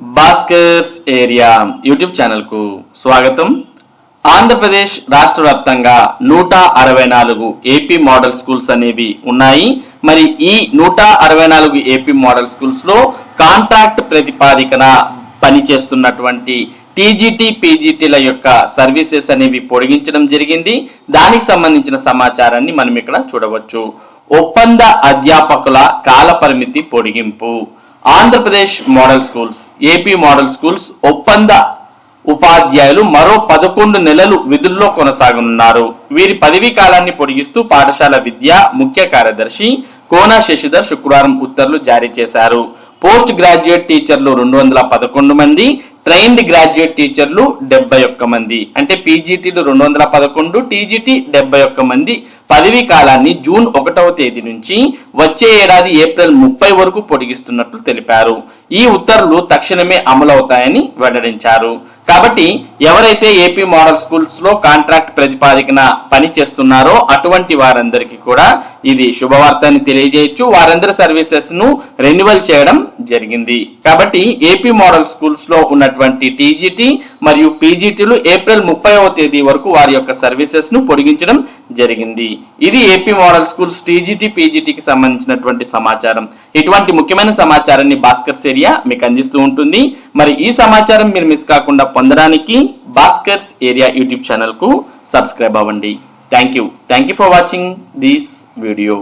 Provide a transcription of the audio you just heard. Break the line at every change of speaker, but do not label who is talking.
Bhaskar's area YouTube ఛానల్కు స్వాగతం. ఆంధ్రప్రదేశ్ రాష్ట్ర వ్యాప్తంగా నూట అరవై నాలుగు ఏపీ మోడల్ స్కూల్స్ అనేవి ఉన్నాయి. మరి ఈ నూట అరవై నాలుగు ఏపీ మోడల్ స్కూల్స్లో కాంట్రాక్ట్ ప్రతిపాదికన పనిచేస్తున్నటువంటి టీజీటీ పీజీటీల యొక్క సర్వీసెస్ అనేవి పొడిగించడం జరిగింది. దానికి సంబంధించిన సమాచారాన్ని మనం ఇక్కడ చూడవచ్చు. ఒప్పంద అధ్యాపకుల కాల పరిమితి పొడిగింపు. Andhra Pradesh model schools AP model schools ఒప్పంద ఉపాధ్యాయులు మరో పదకొండు నెలలు విధుల్లో కొనసాగనున్నారు. వీరి పదవీ కాలాన్ని పొడిగిస్తూ పాఠశాల విద్య ముఖ్య కార్యదర్శి కోన శశిధర్ శుక్రవారం ఉత్తర్వులు జారీ చేశారు. పోస్ట్ గ్రాడ్యుయేట్ టీచర్లు రెండు వందల పదకొండు మంది ట్రైన్డ్ గ్రాడ్యుయేట్ టీచర్లు డెబ్బై ఒక్క మంది. అంటే పీజీటీలు రెండు వందల పదకొండు టీజీటీ డెబ్బై ఒక్క మంది. పదవీ కాలాన్ని జూన్ ఒకటవ తేదీ నుంచి వచ్చే ఏడాది ఏప్రిల్ ముప్పై వరకు పొడిగిస్తున్నట్లు తెలిపారు. ఈ ఉత్తర్వులు తక్షణమే అమలవుతాయని వెల్లడించారు. కాబట్టి ఎవరైతే ఏపీ మోడల్ స్కూల్స్లో కాంట్రాక్ట్ ప్రతిపాదికన పని చేస్తున్నారో అటువంటి వారందరికీ కూడా ఇది శుభవార్త అని తెలియజేయచ్చు. వారందరి సర్వీసెస్ను రెన్యువల్ చేయడం జరిగింది. కాబట్టి ఏపీ మోడల్ స్కూల్స్లో ఉన్నటువంటి టీజీటీ మరియు పీజీటీలు ఏప్రిల్ ముప్పైవ తేదీ వరకు వారి యొక్క సర్వీసెస్ను పొడిగించడం జరిగింది. ఇది ఏపీ మోడల్ స్కూల్స్ టీజీటీ పీజీటీకి సంబంధించినటువంటి సమాచారం. ఇటువంటి ముఖ్యమైన సమాచారాన్ని భాస్కర్స్ ఏరియా మీకు అందిస్తూ ఉంటుంది. మరి ఈ సమాచారం మీరు మిస్ కాకుండా పొందడానికి భాస్కర్స్ ఏరియా యూట్యూబ్ ఛానల్కు సబ్స్క్రైబ్ అవ్వండి. Thank you thank you for watching this video